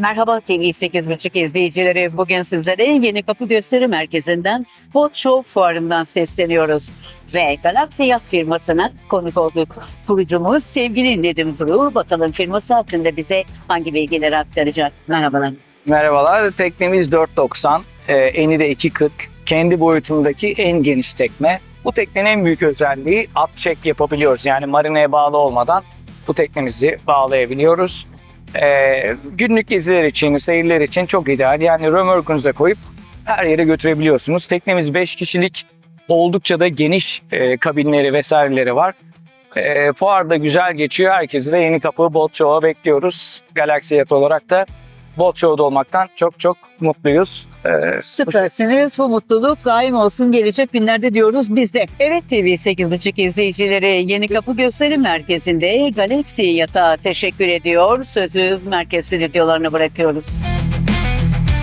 Merhaba TV 8.5 izleyicileri. Bugün sizlere Yeni Kapı Gösteri Merkezi'nden Bot Show fuarından sesleniyoruz. Ve Galaxy Yat firmasına konuk olduk. Kurucumuz sevgili Nedim Kuru. Bakalım firması hakkında bize hangi bilgileri aktaracak. Merhabalar. Merhabalar, teknemiz 490, e, eni de 240. Kendi boyutundaki en geniş tekne. Bu teknenin en büyük özelliği at çek yapabiliyoruz. Yani marineye bağlı olmadan bu teknemizi bağlayabiliyoruz. E, günlük geziler için, seyirler için çok ideal. Yani römorkunuza koyup her yere götürebiliyorsunuz. Teknemiz 5 kişilik, oldukça da geniş e, kabinleri vesaireleri var. E, fuarda güzel geçiyor. Herkesi de yeni kapı Boat Show'a bekliyoruz. Galaxy Yacht olarak da Boat Show'da olmaktan çok çok mutluyuz. Ee, Süpersiniz. Bu mutluluk daim olsun gelecek günlerde diyoruz biz de. Evet TV 8.5 izleyicileri Yeni Kapı Gösteri Merkezi'nde Galaxy Yatağa teşekkür ediyor. Sözü merkez stüdyolarına bırakıyoruz.